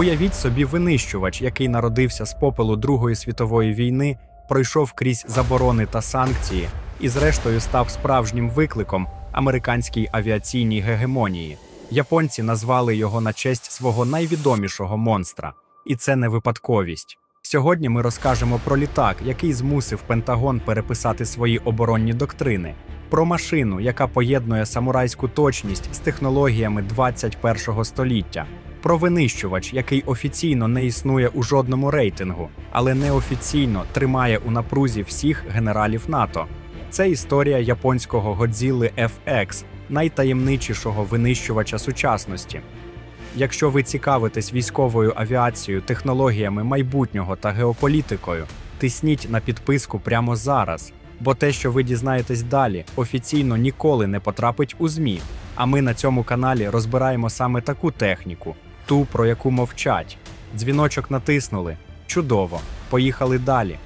Уявіть собі винищувач, який народився з попелу Другої світової війни, пройшов крізь заборони та санкції і, зрештою, став справжнім викликом американській авіаційній гегемонії. Японці назвали його на честь свого найвідомішого монстра, і це не випадковість. Сьогодні ми розкажемо про літак, який змусив Пентагон переписати свої оборонні доктрини, про машину, яка поєднує самурайську точність з технологіями 21 століття, про винищувач, який офіційно не існує у жодному рейтингу, але неофіційно тримає у напрузі всіх генералів НАТО. Це історія японського Годзілли FX, найтаємничішого винищувача сучасності. Якщо ви цікавитесь військовою авіацією, технологіями майбутнього та геополітикою, тисніть на підписку прямо зараз, бо те, що ви дізнаєтесь далі, офіційно ніколи не потрапить у ЗМІ. А ми на цьому каналі розбираємо саме таку техніку, ту, про яку мовчать. Дзвіночок натиснули. Чудово! Поїхали далі.